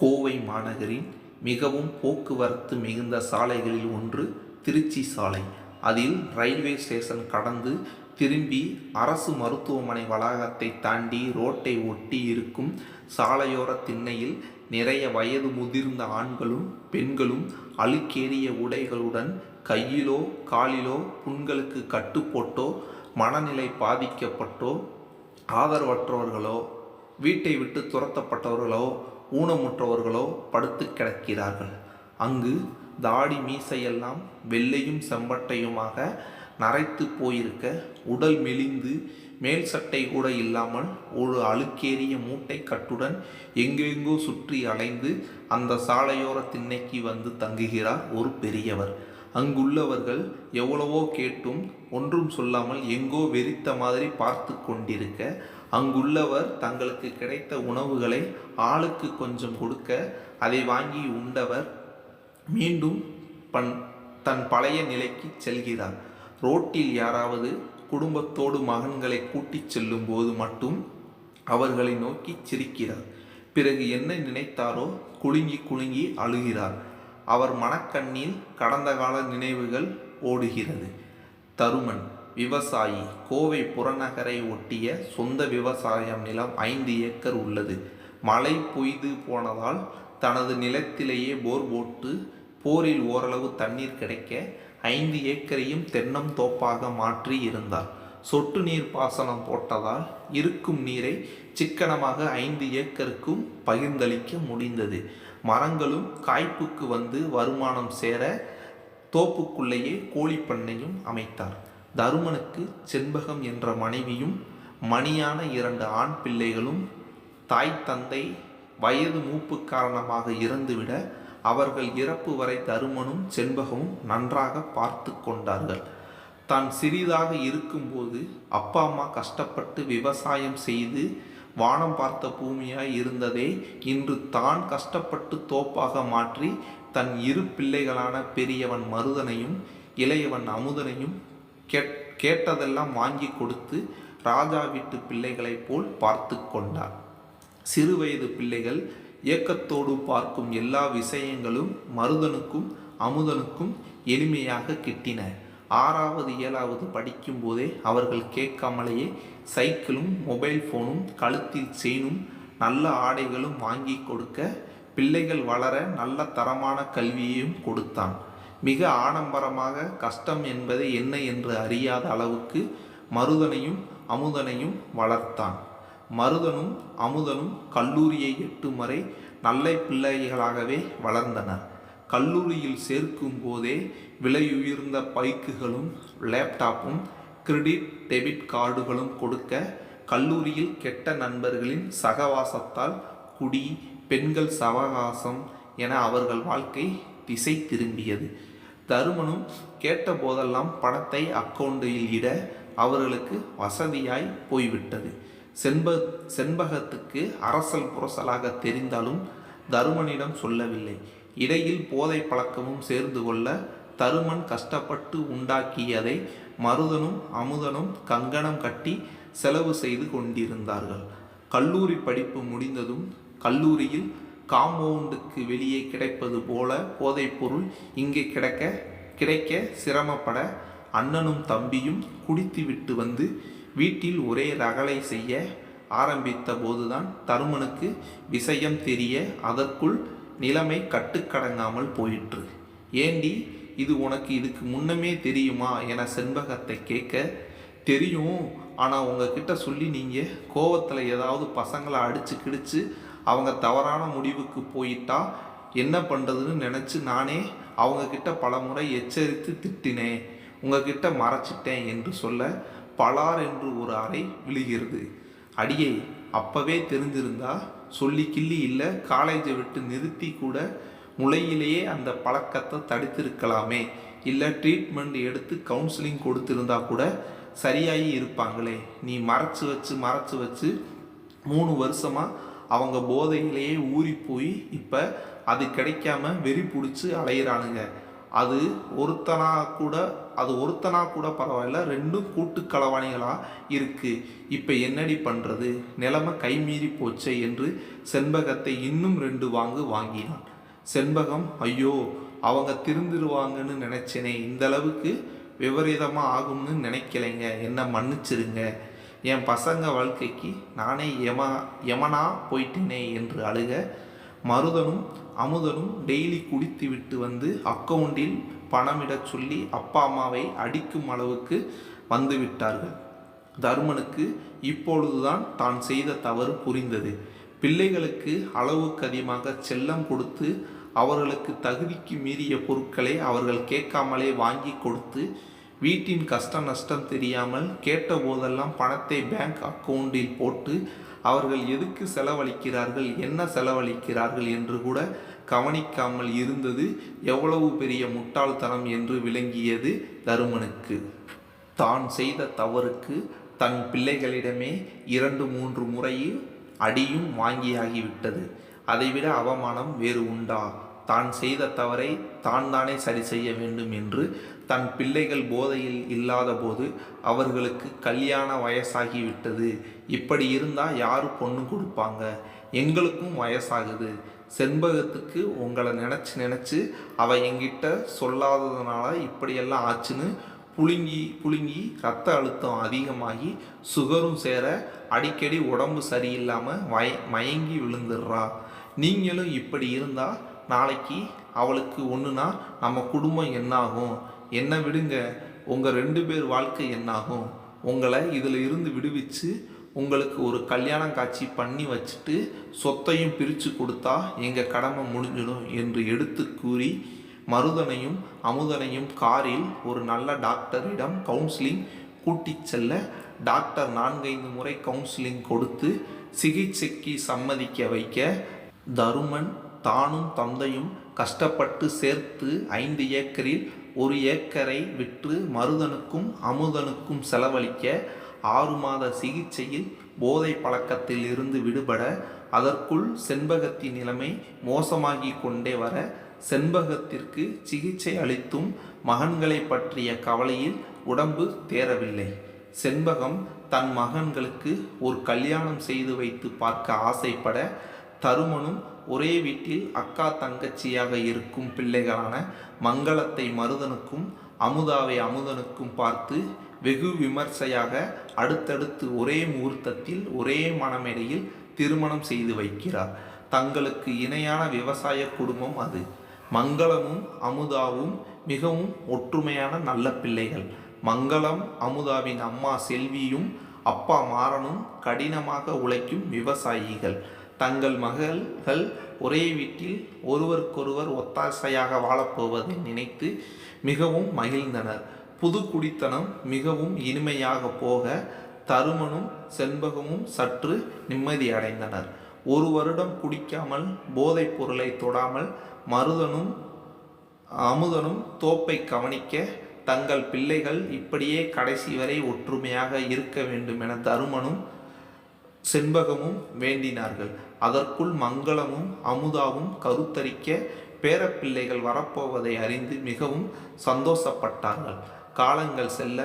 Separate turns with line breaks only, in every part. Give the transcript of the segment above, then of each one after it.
கோவை மாநகரின் மிகவும் போக்குவரத்து மிகுந்த சாலைகளில் ஒன்று திருச்சி சாலை. அதில் ரயில்வே ஸ்டேஷன் கடந்து திரும்பி அரசு மருத்துவமனை வளாகத்தை தாண்டி ரோட்டை ஒட்டி இருக்கும் சாலையோர திண்ணையில் நிறைய வயது முதிர்ந்த ஆண்களும் பெண்களும் அழுக்கேறிய உடைகளுடன் கையிலோ காலிலோ புண்களுக்கு கட்டுப்போட்டோ மனநிலை பாதிக்கப்பட்டோ ஆதரவற்றவர்களோ வீட்டை விட்டு துரத்தப்பட்டவர்களோ ஊனமுற்றவர்களோ படுத்து கிடக்கிறார்கள். அங்கு தாடி மீசையெல்லாம் வெள்ளையும் செம்பட்டையுமாக நரைத்து போயிருக்க உடல் மெலிந்து மேல் சட்டை கூட இல்லாமல் ஒரு அழுக்கேறிய மூட்டை கட்டுடன் எங்கெங்கோ சுற்றி அலைந்து அந்த சாலையோர திண்ணைக்கு வந்து தங்குகிறார் ஒரு பெரியவர். அங்குள்ளவர்கள் எவ்வளவோ கேட்டும் ஒன்றும் சொல்லாமல் எங்கோ வெறித்த மாதிரி பார்த்து கொண்டிருக்க அங்குள்ளவர் தங்களுக்கு கிடைத்த உணவுகளை ஆளுக்கு கொஞ்சம் கொடுக்க அதை வாங்கி உண்டவர் மீண்டும் பன் தன் பழைய நிலைக்கு செல்கிறார். ரோட்டில் யாராவது குடும்பத்தோடு மகன்களை கூட்டிச் செல்லும் போது மட்டும் அவர்களை நோக்கி சிரிக்கிறார். பிறகு என்ன நினைத்தாரோ குலுங்கி குலுங்கி அழுகிறார். அவர் மனக்கண்ணில் கடந்த கால நினைவுகள் ஓடுகிறது. தருமன் விவசாயி கோவை புறநகரை ஒட்டிய சொந்த விவசாயம் நிலம் ஐந்து ஏக்கர் உள்ளது. மழை பொய்து போனதால் தனது நிலத்திலேயே போர் போட்டு போரில் ஓரளவு தண்ணீர் கிடைக்க ஐந்து ஏக்கரையும் தென்னம் தோப்பாக மாற்றி இருந்தார். சொட்டு நீர் பாசனம் போட்டதால் இருக்கும் நீரை சிக்கனமாக ஐந்து ஏக்கருக்கும் பகிர்ந்தளிக்க முடிந்தது. மரங்களும் காய்ப்புக்கு வந்து வருமானம் சேர தோப்புக்குள்ளேயே கோழிப்பண்ணையும் அமைத்தார். தருமனுக்கு செண்பகம் என்ற மனைவியும் மணியான இரண்டு ஆண் பிள்ளைகளும் தாய் தந்தை வயது மூப்பு காரணமாக இறந்துவிட அவர்கள் இறப்பு வரை தருமனும் செண்பகமும் நன்றாக பார்த்து கொண்டார்கள். தான் சிறிதாக இருக்கும்போது அப்பா அம்மா கஷ்டப்பட்டு விவசாயம் செய்து வானம் பார்த்த பூமியாய் இருந்ததே இன்று தான் கஷ்டப்பட்டு தோப்பாக மாற்றி தன் இரு பிள்ளைகளான பெரியவன் மருதனையும் இளையவன் அமுதனையும் கேட் கேட்டதெல்லாம் வாங்கி கொடுத்து ராஜா வீட்டு பிள்ளைகளைப் போல் பார்த்து கொண்டார். சிறுவயது பிள்ளைகள் ஏக்கத்தோடு பார்க்கும் எல்லா விஷயங்களும் மருதனுக்கும் அமுதனுக்கும் எளிமையாக கிட்டின. ஆறாவது ஏழாவது படிக்கும்போதே அவர்கள் கேட்காமலேயே சைக்கிளும் மொபைல் ஃபோனும் கழுத்தில் செயினும் நல்ல ஆடைகளும் வாங்கி கொடுக்க பிள்ளைகள் வளர நல்ல தரமான கல்வியையும் கொடுத்தான். மிக ஆடம்பரமாக கஷ்டம் என்பதை என்ன என்று அறியாத அளவுக்கு மருதனையும் அமுதனையும் வளர்த்தான். மருதனும் அமுதனும் கல்லூரியை எட்டும் வரை நல்ல பிள்ளைகளாகவே வளர்ந்தனர். கல்லூரியில் சேர்க்கும் போதே விலையுயர்ந்த பைக்குகளும் லேப்டாப்பும் கிரெடிட் டெபிட் கார்டுகளும் கொடுக்க கல்லூரியில் கெட்ட நண்பர்களின் சகவாசத்தால் குடி பெண்கள் சவகாசம் என அவர்கள் வாழ்க்கை திசை திரும்பியது. தருமனும் கேட்ட போதெல்லாம் பணத்தை அக்கௌண்டில் இட அவர்களுக்கு வசதியாய் போய்விட்டது. செண்ப செண்பகத்துக்கு அரசல் புரசலாக தெரிந்தாலும் தருமனிடம் சொல்லவில்லை. இடையில் போதை பழக்கமும் சேர்ந்து கொள்ள தருமன் கஷ்டப்பட்டு உண்டாக்கியதை மருதனும் அமுதனும் கங்கணம் கட்டி செலவு செய்து கொண்டிருந்தார்கள். கல்லூரி படிப்பு முடிந்ததும் கல்லூரியில் காம்பவுண்டுக்கு வெளியே கிடைப்பது போல போதைப்பொருள் இங்கே கிடைக்க கிடைக்க சிரமப்பட அண்ணனும் தம்பியும் குடித்துவிட்டு வந்து வீட்டில் ஒரே ரகளை செய்ய ஆரம்பித்த போதுதான் தருமனுக்கு விஷயம் தெரிய அதற்குள் நிலைமை கட்டுக்கடங்காமல் போயிற்று. ஏண்டி இது உனக்கு இதுக்கு முன்னமே தெரியுமா என செண்பகத்தை கேட்க தெரியும். ஆனால் உங்ககிட்ட சொல்லி நீங்கள் கோவத்தில் ஏதாவது பசங்களை அடித்து கிடிச்சு அவங்க தவறான முடிவுக்கு போயிட்டா என்ன பண்ணுறதுன்னு நினச்சி நானே அவங்கக்கிட்ட பல முறை எச்சரித்து திட்டினேன். உங்ககிட்ட மறைச்சிட்டேன் என்று சொல்ல பலார் என்று ஒரு அறை விழுகிறது. அடியே அப்பவே தெரிஞ்சிருந்தா சொல்லி கிள்ளி இல்லை காலேஜை விட்டு நிறுத்தி கூட முளையிலேயே அந்த பழக்கத்தை தடுத்திருக்கலாமே. இல்லை ட்ரீட்மெண்ட் எடுத்து கவுன்சிலிங் கொடுத்துருந்தா கூட சரியாகி இருப்பாங்களே. நீ மறைச்சு வச்சு மறைச்சு வச்சு மூணு வருஷமாக அவங்க போதையிலேயே ஊறி போய் இப்போ அது கிடைக்காம வெறி பிடிச்சி அலையிறானுங்க. அது ஒருத்தனா கூட அது ஒருத்தனா கூட பரவாயில்ல ரெண்டும் கூட்டு களவாணிகளாக இருக்குது இப்போ என்னடி பண்ணுறது நிலைமை கைமீறி போச்சே என்று செண்பகத்தை இன்னும் ரெண்டு வாங்கு வாங்கினான். செண்பகம் ஐயோ அவங்க திருந்திருவாங்கன்னு நினச்சேனே இந்த அளவுக்கு விபரீதமாக ஆகும்னு நினைக்கலைங்க. என்னை மன்னிச்சிருங்க. என் பசங்க வாழ்க்கைக்கு நானே எம யமனா போயிட்டேனே என்று அழுக மருதனும் அமுதனும் டெய்லி குடித்து விட்டு வந்து அக்கவுண்டில் பணமிடச் சொல்லி அப்பா அம்மாவை அடிக்கும் அளவுக்கு வந்துவிட்டார்கள். தர்மனுக்கு தருமனுக்கு இப்பொழுதுதான் தான் செய்த தவறு புரிந்தது. பிள்ளைகளுக்கு அளவுக்கு அதிகமாக செல்லம் கொடுத்து அவர்களுக்கு தகுதிக்கு மீறிய பொருட்களை அவர்கள் கேட்காமலே வாங்கி கொடுத்து வீட்டின் கஷ்ட நஷ்டம் தெரியாமல் கேட்ட போதெல்லாம் பணத்தை பேங்க் அக்கவுண்டில் போட்டு அவர்கள் எதுக்கு செலவழிக்கிறார்கள் என்ன செலவழிக்கிறார்கள் என்று கூட கவனிக்காமல் இருந்தது எவ்வளவு பெரிய முட்டாள்தனம் என்று விளங்கியது தருமனுக்கு. தான் செய்த தவறுக்கு தன் பிள்ளைகளிடமே இரண்டு மூன்று முறையில் அடியும் வாங்கியாகிவிட்டது. அதைவிட அவமானம் வேறு உண்டா? தான் செய்த தவறை தான் தானே சரி செய்ய வேண்டும் என்று தன் பிள்ளைகள் போதையில் இல்லாத போது அவர்களுக்கு கல்யாண வயசாகிவிட்டது. இப்படி இருந்தால் யார் பொண்ணு கொடுப்பாங்க? எங்களுக்கும் வயசாகுது. செண்பகத்துக்கு உங்களை நினச்சி நினச்சி அவ என்கிட்ட சொல்லாததுனால இப்படியெல்லாம் ஆச்சுன்னு புழுங்கி புழுங்கி ரத்த அழுத்தம் அதிகமாகி சுகரும் சேர அடிக்கடி உடம்பு சரியில்லாமல் வய மயங்கி விழுந்துடுறா. நீங்களும் இப்படி இருந்தால் நாளைக்கு அவளுக்கு ஒன்றுனா நம்ம குடும்பம் என்னாகும்? என்ன விடுங்க. உங்கள் ரெண்டு பேர் வாழ்க்கை என்னாகும்? உங்களை இதில் இருந்து விடுவிச்சு உங்களுக்கு ஒரு கல்யாணம் காட்சி பண்ணி வச்சுட்டு சொத்தையும் பிரித்து கொடுத்தா எங்கள் கடமை முடிஞ்சிடும் என்று எடுத்து கூறி மருதனையும் அமுதனையும் காரில் ஒரு நல்ல டாக்டரிடம் கவுன்சிலிங் கூட்டிச் செல்ல டாக்டர் நான்கைந்து முறை கவுன்சிலிங் கொடுத்து சிகிச்சைக்கு சம்மதிக்க வைக்க தருமன் தானும் தந்தையும் கஷ்டப்பட்டு சேர்த்து ஐந்து ஏக்கரில் ஒரு ஏக்கரை விற்று மருதனுக்கும் அமுதனுக்கும் செலவழிக்க ஆறு மாத சிகிச்சையில் போதை பழக்கத்தில் இருந்து விடுபட அதற்குள் செண்பகத்தின் நிலைமை மோசமாகி கொண்டே வர செண்பகத்திற்கு சிகிச்சை அளித்தும் மகன்களை பற்றிய கவலையில் உடம்பு தேரவில்லை செண்பகம் தன் மகன்களுக்கு ஒரு கல்யாணம் செய்து வைத்து பார்க்க ஆசைப்பட தருமனும் ஒரே வீட்டில் அக்கா தங்கச்சியாக இருக்கும் பிள்ளைகளான மங்களத்தை மருதனுக்கும் அமுதாவை அமுதனுக்கும் பார்த்து வெகு விமர்சையாக அடுத்தடுத்து ஒரே முகூர்த்தத்தில் ஒரே மனமேடையில் திருமணம் செய்து வைக்கிறார். தங்களுக்கு இணையான விவசாய குடும்பம் அது. மங்களமும் அமுதாவும் மிகவும் ஒற்றுமையான நல்ல பிள்ளைகள். மங்களம் அமுதாவின் அம்மா செல்வியும் அப்பா மாறனும் கடினமாக உழைக்கும் விவசாயிகள். தங்கள் மகள்கள் ஒரே வீட்டில் ஒருவருக்கொருவர் ஒத்தாசையாக வாழப்போவதை நினைத்து மிகவும் மகிழ்ந்தனர். புது குடித்தனம் மிகவும் இனிமையாக போக தருமனும் செண்பகமும் சற்று நிம்மதியடைந்தனர் ஒரு வருடம் குடிக்காமல் போதைப் பொருளை தொடாமல் மருதனும் அமுதனும் தோப்பை கவனிக்க தங்கள் பிள்ளைகள் இப்படியே கடைசி வரை ஒற்றுமையாக இருக்க வேண்டும் என தருமனும் செண்பகமும் வேண்டினார்கள். அதற்குள் மங்களமும் அமுதாவும் கருத்தரிக்க பேரப்பிள்ளைகள் வரப்போவதை அறிந்து மிகவும் சந்தோஷப்பட்டார்கள். காலங்கள் செல்ல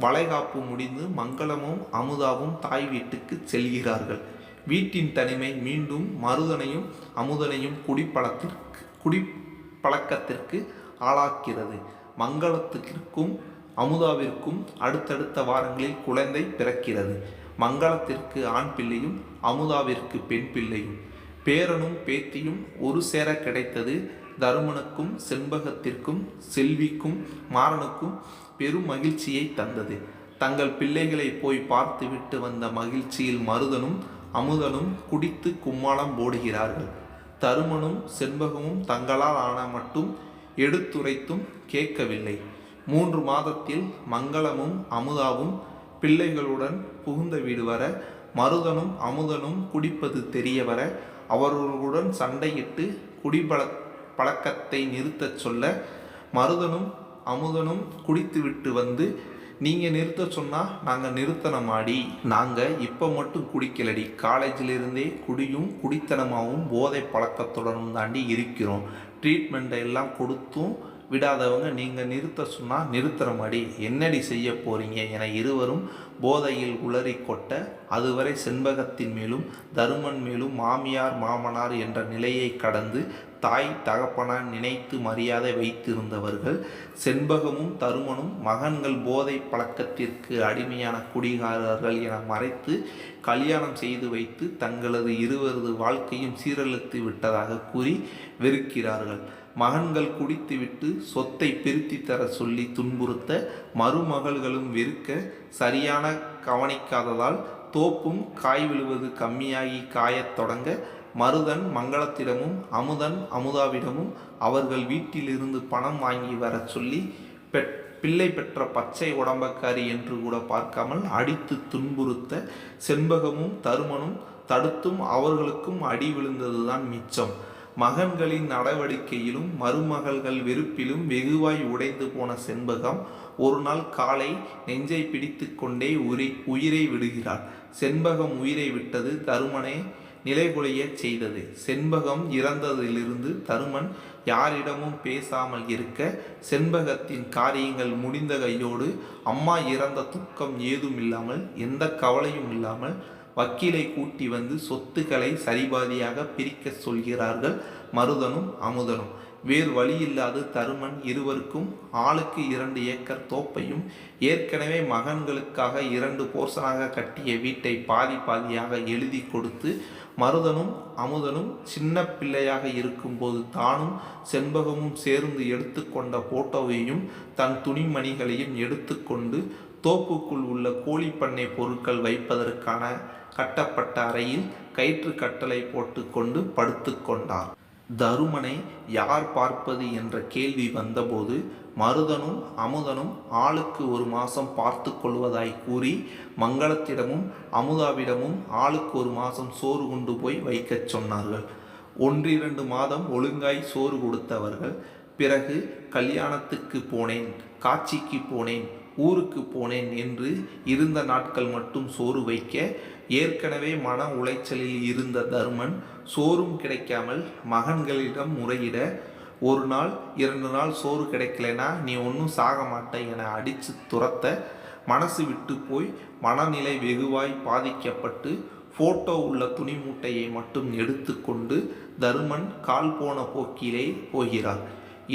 வளைகாப்பு முடிந்து மங்களமும் அமுதாவும் தாய் வீட்டுக்கு செல்கிறார்கள். வீட்டின் தனிமை மீண்டும் மருதனையும் அமுதனையும் குடிப்பழத்திற்கு குடிப்பழக்கத்திற்கு ஆளாக்கிறது. மங்களத்திற்கும் அமுதாவிற்கும் அடுத்தடுத்த வாரங்களில் குழந்தை பிறக்கிறது. மங்களத்திற்கு ஆண் பிள்ளையும் அமுதாவிற்கு பெண் பிள்ளையும். பேரனும் பேத்தியும் ஒரு சேர கிடைத்தது தருமனுக்கும் செண்பகத்திற்கும் செல்விக்கும் மாறனுக்கும் பெரும் மகிழ்ச்சியை தந்தது. தங்கள் பிள்ளைகளை போய் பார்த்துவிட்டு வந்த மகிழ்ச்சியில் மருதனும் அமுதனும் குடித்து கும்மாளம் போடுகிறார்கள். தருமனும் செண்பகமும் தங்களால் ஆன மட்டும் எடுத்துரைத்தும் கேட்கவில்லை. மூன்று மாதத்தில் மங்களமும் அமுதாவும் பிள்ளைகளுடன் புகுந்த வீடு வர மருதனும் அமுதனும் குடிப்பது தெரிய வர அவர்களுடன் சண்டையிட்டு குடிபழ பழக்கத்தை நிறுத்தச் சொல்ல மருதனும் அமுதனும் குடித்துவிட்டு வந்து நீங்கள் நிறுத்த சொன்னால் நாங்கள் நிறுத்தனமாடி. நாங்கள் இப்போ மட்டும் குடிக்கலடி. காலேஜிலிருந்தே குடியும் குடித்தனமாகவும் போதை பழக்கத்துடனும் தாண்டி இருக்கிறோம். ட்ரீட்மெண்ட்டை எல்லாம் கொடுத்தும் விடாதவங்க நீங்கள் நிறுத்த சொன்னால் நிறுத்துறமாடி என்னடி செய்ய போகிறீங்க என இருவரும் போதையில் உளறி கொட்ட அதுவரை செண்பகத்தின் மேலும் தருமன் மேலும் மாமியார் மாமனார் என்ற நிலையை கடந்து தாய் தகப்பனார் நினைத்து மரியாதை வைத்திருந்தவர்கள் செண்பகமும் தருமனும் மகன்கள் போதை பழக்கத்திற்கு அடிமையான குடிகாரர்கள் என மறைத்து கல்யாணம் செய்து வைத்து தங்களது இருவரது வாழ்க்கையும் சீரழித்து விட்டதாக கூறி வெறுக்கிறார்கள். மகன்கள் குடித்துவிட்டு சொத்தை பிரித்தி தர சொல்லி துன்புறுத்த மருமகள்களும் வெறுக்க சரியான கவனிக்காததால் தோப்பும் காய் விழுவது கம்மியாகி காயத் தொடங்க மருதன் மங்களத்திடமும் அமுதன் அமுதாவிடமும் அவர்கள் வீட்டிலிருந்து பணம் வாங்கி வரச் சொல்லி பெற் பிள்ளை பெற்ற பச்சை உடம்பக்காரி என்று கூட பார்க்காமல் அடித்து துன்புறுத்த செண்பகமும் தருமனும் தடுத்தும் அவர்களுக்கும் அடி விழுந்ததுதான் மிச்சம். மகன்களின் நடவடிக்கையிலும் மருமகள்கள் வெறுப்பிலும் வெகுவாய் உடைந்து போன செண்பகம் ஒரு நாள் காலை நெஞ்சை பிடித்து கொண்டே உயிரை விடுகிறாள். செண்பகம் உயிரை விட்டது தருமனே நிலைகுலைய செய்தது. செண்பகம் இறந்ததிலிருந்து தருமன் யாரிடமும் பேசாமல் இருக்க செண்பகத்தின் காரியங்கள் முடிந்த கையோடு அம்மா இறந்த துக்கம் ஏதும் இல்லாமல் எந்த கவலையும் இல்லாமல் வக்கீலை கூட்டி வந்து சொத்துக்களை சரிபாதியாக பிரிக்க சொல்கிறார்கள் மருதனும் அமுதனும். வேறு வழியில்லாது தருமன் இருவருக்கும் ஆளுக்கு இரண்டு ஏக்கர் தோப்பையும் ஏற்கனவே மகன்களுக்காக இரண்டு போர்சனாக கட்டிய வீட்டை பாதி பாதியாக எழுதி கொடுத்து மருதனும் அமுதனும் சின்ன பிள்ளையாக இருக்கும்போது தானும் செண்பகமும் சேர்ந்து எடுத்துக்கொண்ட போட்டோவையும் தன் துணிமணிகளையும் எடுத்துக்கொண்டு தோப்புக்குள் உள்ள கோழிப்பண்ணை பொருட்கள் வைப்பதற்கான கட்டப்பட்ட அறையில் கயிற்று கட்டளை போட்டுக்கொண்டு படுத்துக்கொண்டார் தருமனை யார் பார்ப்பது என்ற கேள்வி வந்தபோது மருதனும் அமுதனும் ஆளுக்கு ஒரு மாதம் பார்த்து கொள்வதாய் கூறி மங்களத்திடமும் அமுதாவிடமும் ஆளுக்கு ஒரு மாதம் சோறு கொண்டு போய் வைக்கச் சொன்னார்கள். ஒன்றிரண்டு மாதம் ஒழுங்காய் சோறு கொடுத்தவர்கள் பிறகு கல்யாணத்துக்கு போனேன் காட்சிக்கு போனேன் ஊருக்கு போனேன் என்று இருந்த நாட்கள் மட்டும் சோறு வைக்க ஏற்கனவே மன உளைச்சலில் இருந்த தருமன் சோறும் கிடைக்காமல் மகன்களிடம் முறையிட ஒரு நாள் இரண்டு நாள் சோறு கிடைக்கலனா நீ ஒன்றும் சாக மாட்டே என அடித்து துரத்த மனசு விட்டு போய் மனநிலை வெகுவாய் பாதிக்கப்பட்டு ஃபோட்டோ உள்ள துணி மூட்டையை மட்டும் எடுத்துக்கொண்டு தருமன் கால் போன போக்கிலே போகிறார்.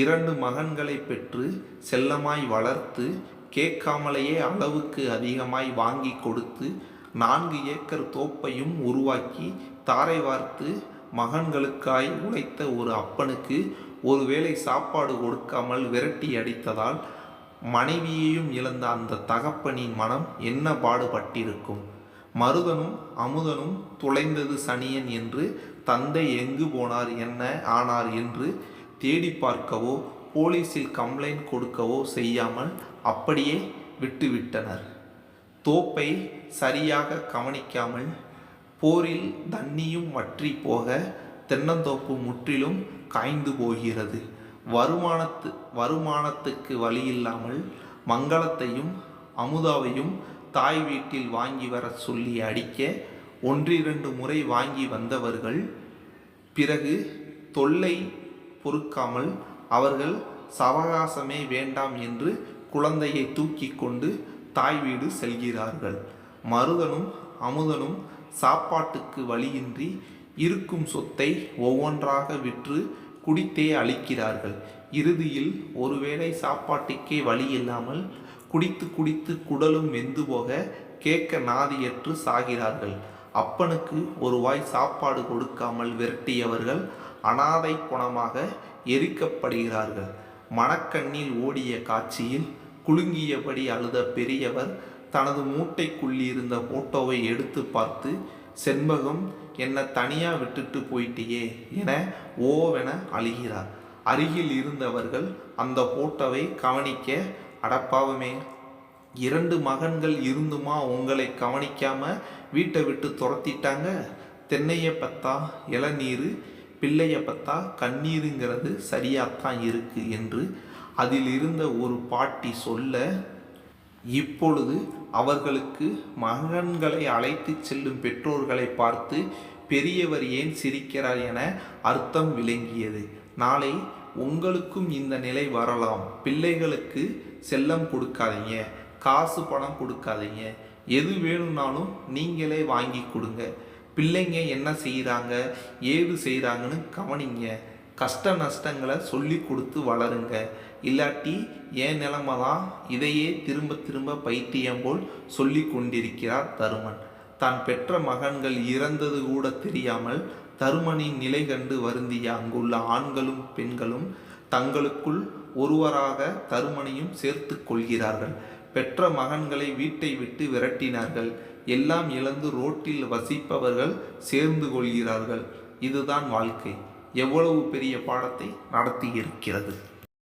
இரண்டு மகன்களை பெற்று செல்லமாய் வளர்த்து கேட்காமலேயே அளவுக்கு அதிகமாய் வாங்கி கொடுத்து நான்கு ஏக்கர் தோப்பையும் உருவாக்கி தாரை வார்த்து மகன்களுக்காய் உழைத்த ஒரு அப்பனுக்கு ஒருவேளை சாப்பாடு கொடுக்காமல் விரட்டி அடித்ததால் மனைவியையும் இழந்த அந்த தகப்பனின் மனம் என்ன பாடுபட்டிருக்கும்? மருதனும் அமுதனும் துளைந்தது சனியன் என்று தந்தை எங்கு போனார் என்ன ஆனார் என்று தேடி பார்க்கவோ போலீஸில் கம்ப்ளைண்ட் கொடுக்கவோ செய்யாமல் அப்படியே விட்டுவிட்டனர். தோப்பை சரியாக கவனிக்காமல் போரில் தண்ணியும் வற்றி போக தென்னந்தோப்பு முற்றிலும் காய்ந்து போகிறது. வருமானத்து வருமானத்துக்கு வழியில்லாமல் மங்களத்தையும் அமுதாவையும் தாய் வீட்டில் வாங்கி வர சொல்லி அடிக்க ஒன்றிரண்டு முறை வாங்கி வந்தவர்கள் பிறகு தொல்லை பொறுக்காமல் அவர்கள் சவகாசமே வேண்டாம் என்று குழந்தையை தூக்கி கொண்டு தாய் வீடு செல்கிறார்கள். மருதனும் அமுதனும் சாப்பாட்டுக்கு வழியின்றி இருக்கும் சொத்தை ஒவ்வொன்றாக விற்று குடித்தே அழிக்கிறார்கள் இறுதியில் ஒருவேளை சாப்பாட்டுக்கே வழி இல்லாமல் குடித்து குடித்து குடலும் வெந்து போக கேட்க நாதியற்று சாகிறார்கள். அப்பனுக்கு ஒரு வாய் சாப்பாடு கொடுக்காமல் விரட்டியவர்கள் அனாதை குணமாக எரிக்கப்படுகிறார்கள். மணக்கண்ணில் ஓடிய காட்சியில் குலுங்கியபடி அழுத பெரியவர் தனது மூட்டைக்குள்ளிருந்த போட்டோவை எடுத்து பார்த்து செண்பகம் என்னை தனியாக விட்டுட்டு போயிட்டியே என ஓவென அழுகிறார். அருகில் இருந்தவர்கள் அந்த போட்டோவை கவனிக்க அடப்பாவமே இரண்டு மகன்கள் இருந்துமா உங்களை கவனிக்காம வீட்டை விட்டு துரத்திட்டாங்க? தென்னையை பத்தா இளநீர் பிள்ளைய பத்தா கண்ணீருங்கிறது சரியாத்தான் இருக்கு என்று அதில் இருந்த ஒரு பாட்டி சொல்ல இப்பொழுது அவர்களுக்கு மகன்களை அழைத்துச் செல்லும் பெற்றோர்களை பார்த்து பெரியவர் ஏன் சிரிக்கிறார் என அர்த்தம் விளங்கியது. நாளை உங்களுக்கும் இந்த நிலை வரலாம். பிள்ளைகளுக்கு செல்லம் கொடுக்காதீங்க. காசு பணம் கொடுக்காதீங்க. எது வேணும்னாலும் நீங்களே வாங்கி கொடுங்க. பிள்ளைங்க என்ன செய்கிறாங்க ஏது செய்கிறாங்கன்னு கவனிங்க. கஷ்ட நஷ்டங்களை சொல்லி கொடுத்து வளருங்க. இல்லாட்டி ஏன் நிலைமை தான் இதையே திரும்ப திரும்ப பைத்தியம் போல் சொல்லி கொண்டிருக்கிறார் தருமன். தான் பெற்ற மகன்கள் இறந்தது கூட தெரியாமல் தருமனின் நிலை கண்டு வருந்திய அங்குள்ள ஆண்களும் பெண்களும் தங்களுக்குள் ஒருவராக தருமனையும் சேர்த்து கொள்கிறார்கள். பெற்ற மகன்களை வீட்டை விட்டு விரட்டினார்கள். எல்லாம் இழந்து ரோட்டில் வசிப்பவர்கள் சேர்ந்து கொள்கிறார்கள். இதுதான் வாழ்க்கை. எவ்வளவு பெரிய பாடத்தை நடத்தி இருக்கிறது